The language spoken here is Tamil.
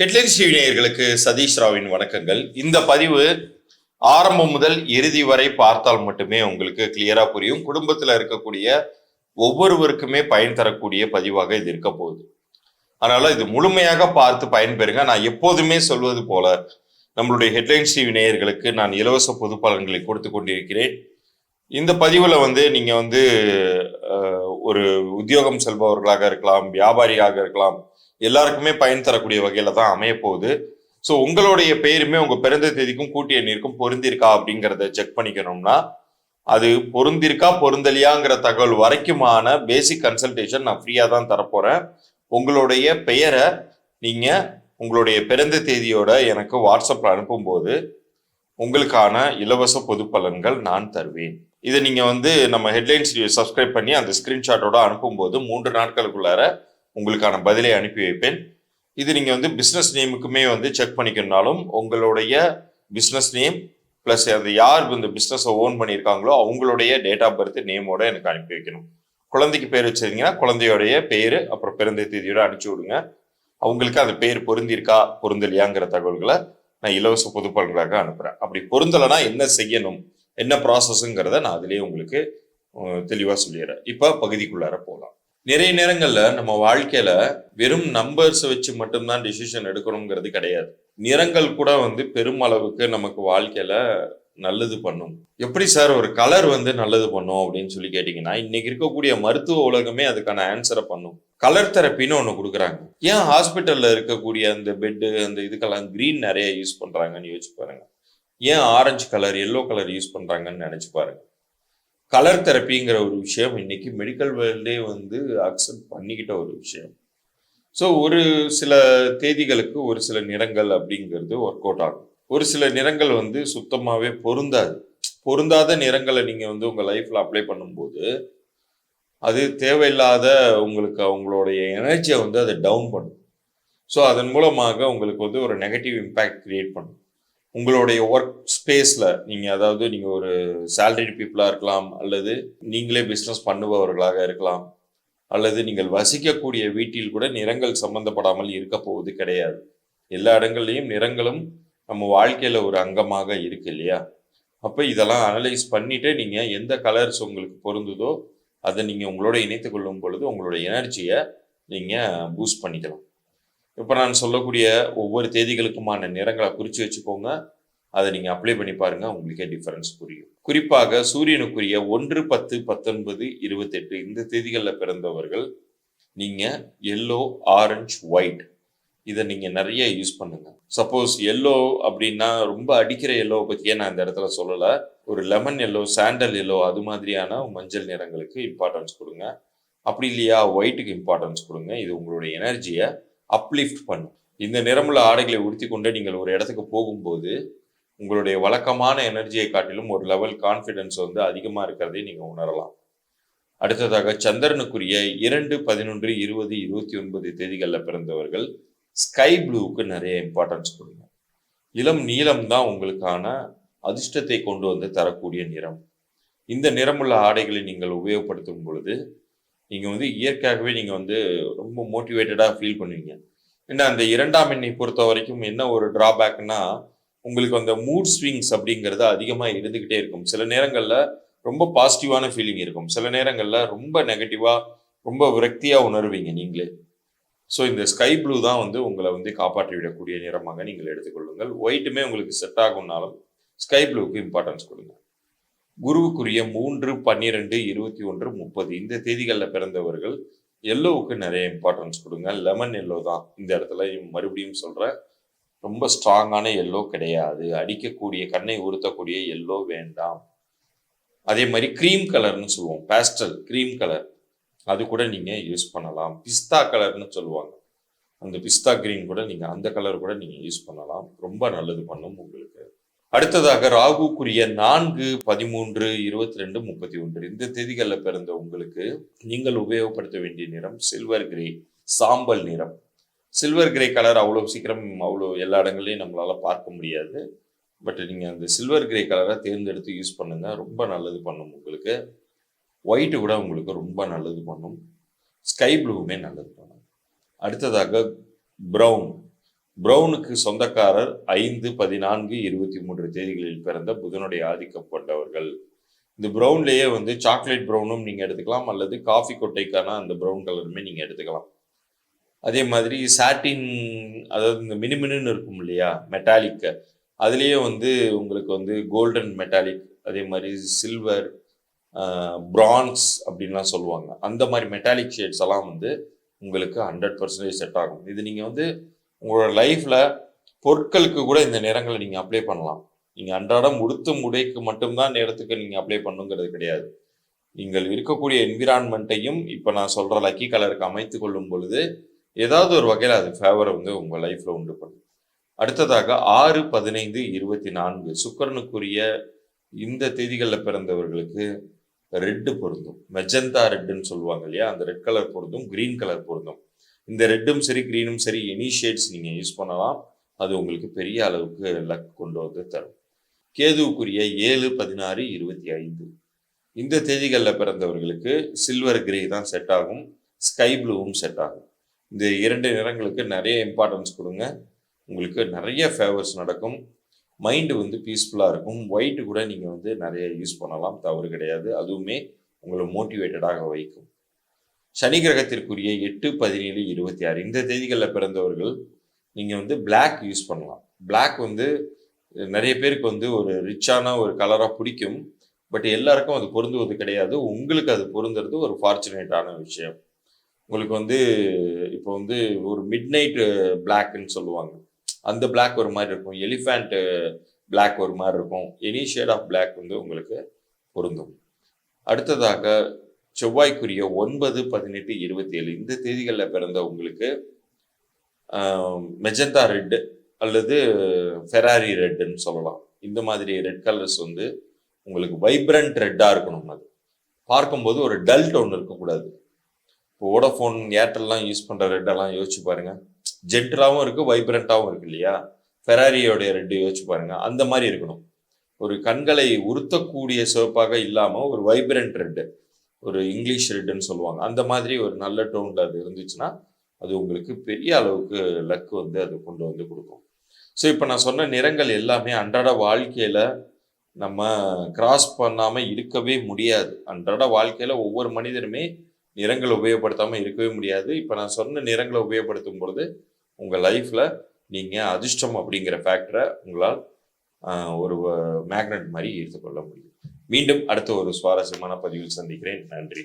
ஹெட்லைன் டிவி நேயர்களுக்கு சதீஷ் ராவின் வணக்கங்கள். இந்த பதிவு ஆரம்பம் முதல் இறுதி வரை பார்த்தால் மட்டுமே உங்களுக்கு கிளியரா புரியும். குடும்பத்துல இருக்கக்கூடிய ஒவ்வொருவருக்குமே பயன் தரக்கூடிய பதிவாக இது இருக்க போகுது. அதனால இது முழுமையாக பார்த்து பயன்பெறுங்க. நான் எப்போதுமே சொல்வது போல நம்மளுடைய ஹெட்லைன்ஸ் டிவி நேயர்களுக்கு நான் இலவச பொது பலன்களை கொடுத்து கொண்டிருக்கிறேன். இந்த பதிவில் வந்து நீங்கள் வந்து ஒரு உத்தியோகம் செல்பவர்களாக இருக்கலாம் வியாபாரியாக இருக்கலாம் எல்லாருக்குமே பயன் தரக்கூடிய வகையில தான் அமைய போகுது. ஸோ உங்களுடைய பெயருமே உங்க பிறந்த தேதிக்கும் கூட்டி எண்ணிற்கும் பொருந்திருக்கா அப்படிங்கிறத செக் பண்ணிக்கணும்னா அது பொருந்திருக்கா பொருந்தலியாங்கிற தகவல் வரைக்குமான பேசிக் கன்சல்டேஷன் நான் ஃப்ரீயாக தான் தரப்போறேன். உங்களுடைய பெயரை நீங்க உங்களுடைய பிறந்த தேதியோட எனக்கு வாட்ஸ்அப்பில் அனுப்பும்போது உங்களுக்கான இலவச பொது பலன்கள் நான் தருவேன். இதை நீங்கள் வந்து நம்ம ஹெட்லைன்ஸ் சப்ஸ்கிரைப் பண்ணி அந்த ஸ்கிரீன்ஷாட்டோட அனுப்பும்போது மூன்று நாட்களுக்குள்ளார உங்களுக்கான பதிலை அனுப்பி வைப்பேன். இது நீங்கள் வந்து பிஸ்னஸ் நேமுக்குமே வந்து செக் பண்ணிக்கணும்னாலும் உங்களுடைய பிஸ்னஸ் நேம் ப்ளஸ் அது யார் இந்த பிஸ்னஸை ஓன் பண்ணியிருக்காங்களோ அவங்களுடைய டேட் ஆஃப் பர்த் நேமோட எனக்கு அனுப்பி வைக்கணும். குழந்தைக்கு பேர் வச்சிருந்தீங்கன்னா குழந்தையோடைய பேர் அப்புறம் பிறந்த தேதியோட அனுப்பிச்சு விடுங்க. அவங்களுக்கு அந்த பேர் பொருந்திருக்கா பொருந்தலையாங்கிற தகவல்களை நான் இலவச பொதுப்பாளர்களாக அனுப்புகிறேன் அப்படி பொருந்தலைன்னா என்ன செய்யணும் என்ன ப்ராசஸ்ங்கிறத நான் அதிலேயே உங்களுக்கு தெளிவாக சொல்லிடுறேன். இப்போ பகுதிக்குள்ளார போகலாம் நிறைய நேரங்கள்ல நம்ம வாழ்க்கையில வெறும் நம்பர்ஸ் வச்சு மட்டும்தான் டிசிஷன் எடுக்கணுங்கிறது கிடையாது. நிறங்கள் கூட வந்து பெருமளவுக்கு நமக்கு வாழ்க்கையில நல்லது பண்ணும். எப்படி சார் ஒரு கலர் வந்து நல்லது பண்ணும் அப்படின்னு சொல்லி கேட்டிங்கன்னா இன்னைக்கு இருக்கக்கூடிய மருத்துவ உலகமே அதுக்கான ஆன்சரை பண்ணும். கலர் தெரப்பின்னு ஒன்று கொடுக்குறாங்க. ஏன் ஹாஸ்பிட்டல்ல இருக்கக்கூடிய அந்த பெட்டு அந்த இதுக்கெல்லாம் கிரீன் நிறைய யூஸ் பண்றாங்கன்னு யோசிச்சு பாருங்க. ஏன் orange colour yellow colour use பண்றாங்கன்னு நினைச்சு பாருங்க. கலர் தெரப்பிங்கிற ஒரு விஷயம். இன்னைக்கு மெடிக்கல் வேர்ல்டே வந்து அக்செப்ட் பண்ணிக்கிட்ட ஒரு விஷயம். ஸோ ஒரு சில தேதிகளுக்கு ஒரு சில நிறங்கள் அப்படிங்கிறது ஒர்க் அவுட் ஆகும். ஒரு சில நிறங்கள் வந்து சுத்தமாகவே பொருந்தாது. பொருந்தாத நிறங்களை நீங்கள் வந்து உங்கள் லைஃப்பில் அப்ளை பண்ணும்போது அது தேவையில்லாத உங்களுக்கு அவங்களுடைய எனர்ஜியை வந்து அதை டவுன் பண்ணும். ஸோ அதன் மூலமாக உங்களுக்கு வந்து ஒரு நெகட்டிவ் இம்பேக்ட் க்ரியேட் பண்ணும். உங்களுடைய ஒர்க் ஸ்பேஸில் நீங்கள் அதாவது நீங்கள் ஒரு சேலரிடு பீப்புளாக இருக்கலாம் அல்லது நீங்களே பிஸ்னஸ் பண்ணுபவர்களாக இருக்கலாம் அல்லது நீங்கள் வசிக்கக்கூடிய வீட்டில் கூட நிறங்கள் சம்பந்தப்படாமல் இருக்க போவது கிடையாது. எல்லா இடங்கள்லையும் நிறங்களும் நம்ம வாழ்க்கையில் ஒரு அங்கமாக இருக்கு இல்லையா? அப்போ இதெல்லாம் அனலைஸ் பண்ணிட்டு நீங்கள் எந்த கலர்ஸ் உங்களுக்கு பொருந்துதோ அதை நீங்கள் உங்களோட இணைத்து கொள்ளும் பொழுது உங்களோட எனர்ஜியை நீங்கள் பூஸ்ட் பண்ணிக்கலாம். இப்போ நான் சொல்லக்கூடிய ஒவ்வொரு தேதிகளுக்குமான நிறங்களை குறித்து வச்சுக்கோங்க. அதை நீங்கள் அப்ளை பண்ணி பாருங்கள் உங்களுக்கே டிஃபரன்ஸ் புரியும். குறிப்பாக சூரியனுக்குரிய ஒன்று பத்து பத்தொன்பது இருபத்தெட்டு இந்த தேதிகளில் பிறந்தவர்கள் நீங்கள் எல்லோ ஆரஞ்சு ஒயிட் இதை நீங்கள் நிறைய யூஸ் பண்ணுங்க. சப்போஸ் எல்லோ அப்படின்னா ரொம்ப அடிக்கிற எல்லோவை பற்றியே நான் இந்த இடத்துல சொல்லலை? ஒரு லெமன் எல்லோ சாண்டல் எல்லோ அது மாதிரியான மஞ்சள் நிறங்களுக்கு இம்பார்ட்டன்ஸ் கொடுங்க. அப்படி இல்லையா? ஒயிட்டுக்கு இம்பார்ட்டன்ஸ் கொடுங்க. இது உங்களுடைய எனர்ஜியை அப்லிஃப்ட் பண்ணும். இந்த நிறமுள்ள ஆடைகளை உடுத்தி கொண்டு நீங்கள் ஒரு இடத்துக்கு போகும்போது உங்களுடைய வழக்கமான எனர்ஜியை காட்டிலும் ஒரு லெவல் கான்ஃபிடன்ஸ் வந்து அதிகமாக இருக்கிறதை நீங்கள் உணரலாம். அடுத்ததாக சந்திரனுக்குரிய இரண்டு பதினொன்று இருபது இருபத்தி ஒன்பது தேதிகளில் பிறந்தவர்கள் ஸ்கை ப்ளூவுக்கு நிறைய இம்பார்ட்டன்ஸ் கொடுங்க. இளம் நீளம் தான் உங்களுக்கான அதிர்ஷ்டத்தை கொண்டு வந்து தரக்கூடிய நிறம். இந்த நிறமுள்ள ஆடைகளை நீங்கள் உபயோகப்படுத்தும் பொழுது நீங்கள் வந்து இயற்கையாகவே நீங்கள் வந்து ரொம்ப மோட்டிவேட்டடாக ஃபீல் பண்ணுவீங்க. ஏன்னா அந்த இரண்டாம் எண்ணை பொறுத்த வரைக்கும் என்ன ஒரு டிராபேக்னா உங்களுக்கு அந்த மூட் ஸ்விங்ஸ் அப்படிங்கிறது அதிகமாக இருந்துக்கிட்டே இருக்கும். சில நேரங்களில் ரொம்ப பாசிட்டிவான ஃபீலிங் இருக்கும். சில நேரங்களில் ரொம்ப நெகட்டிவாக ரொம்ப விரக்தியாக உணர்வீங்க நீங்களே. ஸோ இந்த ஸ்கை ப்ளூ தான் வந்து உங்களை வந்து காப்பாற்றி விடக்கூடிய நிறமாக நீங்கள் எடுத்துக்கொள்ளுங்கள். ஒயிட்டுமே உங்களுக்கு செட் ஆகும்னாலும் ஸ்கை ப்ளூவுக்கு இம்பார்ட்டன்ஸ் கொடுங்க. குருவுக்குரிய மூன்று பன்னிரெண்டு இருபத்தி ஒன்று முப்பது. இந்த தேதிகளில் பிறந்தவர்கள் எல்லோவுக்கு நிறைய இம்பார்ட்டன்ஸ் கொடுங்க. லெமன் எல்லோ தான் இந்த இடத்துல மறுபடியும் சொல்கிறேன் ரொம்ப ஸ்ட்ராங்கான எல்லோ கிடையாது. அடிக்கக்கூடிய கண்ணை உறுத்தக்கூடிய எல்லோ வேண்டாம். அதே மாதிரி க்ரீம் கலர்னு சொல்லுவோம். பேஸ்டல் க்ரீம் கலர் அது கூட நீங்கள் யூஸ் பண்ணலாம். பிஸ்தா கலர்னு சொல்லுவாங்க. அந்த பிஸ்தா க்ரீன் கூட நீங்கள் அந்த கலர் கூட நீங்கள் யூஸ் பண்ணலாம். ரொம்ப நல்லது பண்ணும் உங்களுக்கு. அடுத்ததாக ராகுக்குரிய நான்கு பதிமூன்று இருபத்தி ரெண்டு முப்பத்தி ஒன்று இந்த தேதிகளில் பிறந்த உங்களுக்கு நீங்கள் உபயோகப்படுத்த வேண்டிய நிறம் சில்வர் கிரே சாம்பல் நிறம். சில்வர் கிரே கலர் அவ்வளோ சீக்கிரம் அவ்வளோ எல்லா இடங்கள்லையும் நம்மளால் பார்க்க முடியாது. பட் நீங்கள் அந்த சில்வர் கிரே கலரை தேர்ந்தெடுத்து யூஸ் பண்ணுங்க. ரொம்ப நல்லது பண்ணும் உங்களுக்கு. ஒயிட்டு கூட உங்களுக்கு ரொம்ப நல்லது பண்ணும். ஸ்கை ப்ளூவுமே நல்லது பண்ணும். அடுத்ததாக ப்ரௌன் பிரவுனுக்கு சொந்தக்காரர் ஐந்து பதினான்கு இருபத்தி மூன்று தேதிகளில் பிறந்த புதனுடைய ஆதிக்கம் கொண்டவர்கள். இந்த ப்ரௌன்லேயே வந்து சாக்லேட் ப்ரௌனும் நீங்கள் எடுத்துக்கலாம் அல்லது காஃபி கொட்டைக்கான அந்த ப்ரௌன் கலருமே நீங்கள் எடுத்துக்கலாம். அதே மாதிரி சாட்டின் அதாவது இந்த மினுமினுன்னு இருக்கும் இல்லையா மெட்டாலிக் அதுலேயே வந்து உங்களுக்கு வந்து கோல்டன் மெட்டாலிக் அதே மாதிரி சில்வர் பிரான்ஸ் அப்படின்லாம் சொல்லுவாங்க. அந்த மாதிரி மெட்டாலிக் ஷேட்ஸ் எல்லாம் வந்து உங்களுக்கு ஹண்ட்ரட் பர்சன்டேஜ் செட் ஆகும். இது நீங்கள் வந்து உங்களோட லைஃப்பில் பொருட்களுக்கு கூட இந்த நிறங்களை நீங்கள் அப்ளை பண்ணலாம். நீங்கள் அன்றாடம் உடுத்து முடைக்கு மட்டும்தான் நேரத்துக்கு நீங்கள் அப்ளை பண்ணுங்கிறது கிடையாது. நீங்கள் இருக்கக்கூடிய என்விரான்மெண்ட்டையும் இப்போ நான் சொல்கிற லக்கி கலருக்கு அமைத்து கொள்ளும் பொழுது ஏதாவது ஒரு வகையில் அது ஃபேவரை வந்து உங்கள் லைஃப்பில் உண்டு பண்ணும். அடுத்ததாக ஆறு பதினைந்து இருபத்தி நான்கு சுக்கரனுக்குரிய இந்த தேதிகளில் பிறந்தவர்களுக்கு ரெட்டு பொருந்தும். மெஜந்தா ரெட்டுன்னு சொல்லுவாங்க இல்லையா? அந்த ரெட் கலர் பொருந்தும் கிரீன் கலர் பொருந்தும். இந்த ரெட்டும் சரி க்ரீனும் சரி எனி ஷேட்ஸ் நீங்கள் யூஸ் பண்ணலாம். அது உங்களுக்கு பெரிய அளவுக்கு லக் கொண்டு வந்து தரும். கேதுவுக்குரிய ஏழு பதினாறு இருபத்தி ஐந்து. இந்த தேதிகளில் பிறந்தவர்களுக்கு சில்வர் கிரே தான் செட் ஆகும். ஸ்கை ப்ளூவும் செட் ஆகும். இந்த இரண்டு நிறங்களுக்கு நிறைய இம்பார்ட்டன்ஸ் கொடுங்க. உங்களுக்கு நிறைய ஃபேவர்ஸ் நடக்கும். மைண்டு வந்து பீஸ்ஃபுல்லாக இருக்கும். ஒயிட் கூட நீங்கள் வந்து நிறைய யூஸ் பண்ணலாம். தவறு கிடையாது. அதுவுமே உங்களை மோட்டிவேட்டடாக வைக்கும். சனி கிரகத்திற்குரிய எட்டு பதினேழு இருபத்தி ஆறு. இந்த தேதிகளில் பிறந்தவர்கள் நீங்கள் வந்து பிளாக் யூஸ் பண்ணலாம். பிளாக் வந்து நிறைய பேருக்கு வந்து ஒரு ரிச்சான ஒரு கலராக பிடிக்கும். பட் எல்லாருக்கும் அது பொருந்துவது கிடையாது. உங்களுக்கு அது பொருந்துறது ஒரு ஃபார்ச்சுனேட்டான விஷயம். உங்களுக்கு வந்து இப்போ வந்து ஒரு மிட் நைட்டு பிளாக்னு சொல்லுவாங்க. அந்த பிளாக் ஒரு மாதிரி இருக்கும். எலிஃபேண்ட்டு பிளாக் ஒரு மாதிரி இருக்கும். எனி ஷேட் ஆஃப் பிளாக் வந்து உங்களுக்கு பொருந்தும். அடுத்ததாக செவ்வாய்க்குரிய ஒன்பது பதினெட்டு இருபத்தி ஏழு இந்த தேதிகளில் பிறந்த உங்களுக்கு மெஜந்தா ரெட்டு அல்லது ஃபெராரி ரெட்டுன்னு சொல்லலாம். இந்த மாதிரி ரெட் கலர்ஸ் வந்து உங்களுக்கு வைப்ரண்ட் ரெட்டாக இருக்கணும் அது. பார்க்கும்போது ஒரு டல் டோன் இருக்கக்கூடாது. இப்போ வோடஃபோன் ஏர்டெல்லாம் யூஸ் பண்ணுற ரெட்டெல்லாம் யோசிச்சு பாருங்கள் ஜென்டலாகவும் இருக்குது வைப்ரண்ட்டாகவும் இருக்கு இல்லையா? ஃபெராரியோடைய ரெட்டு யோசிச்சு பாருங்கள் அந்த மாதிரி இருக்கணும். ஒரு கண்களை உறுத்தக்கூடிய சிவப்பாக இல்லாமல் ஒரு வைப்ரண்ட் ரெட்டு ஒரு இங்கிலீஷ் ரெட்டுன்னு சொல்லுவாங்க. அந்த மாதிரி ஒரு நல்ல டோனில் அது இருந்துச்சுன்னா அது உங்களுக்கு பெரிய அளவுக்கு லக் வந்து அது கொண்டு வந்து கொடுக்கும். ஸோ இப்போ நான் சொன்ன நிறங்கள் எல்லாமே அன்றாட வாழ்க்கையில் நம்ம கிராஸ் பண்ணாமல் இருக்கவே முடியாது. அன்றாட வாழ்க்கையில் ஒவ்வொரு மனிதனுமே நிறங்களை உபயோகப்படுத்தாமல் இருக்கவே முடியாது. இப்போ நான் சொன்ன நிறங்களை உபயோகப்படுத்தும் பொழுது உங்கள் லைஃப்பில் நீங்கள் அதிர்ஷ்டம் அப்படிங்கிற ஃபேக்டரை உங்களால் ஒரு மேக்னெட் மாதிரி ஈர்த்து கொள்ள முடியும். மீண்டும் அடுத்த ஒரு சுவாரஸ்யமான பதிவில் சந்திக்கிறேன். நன்றி.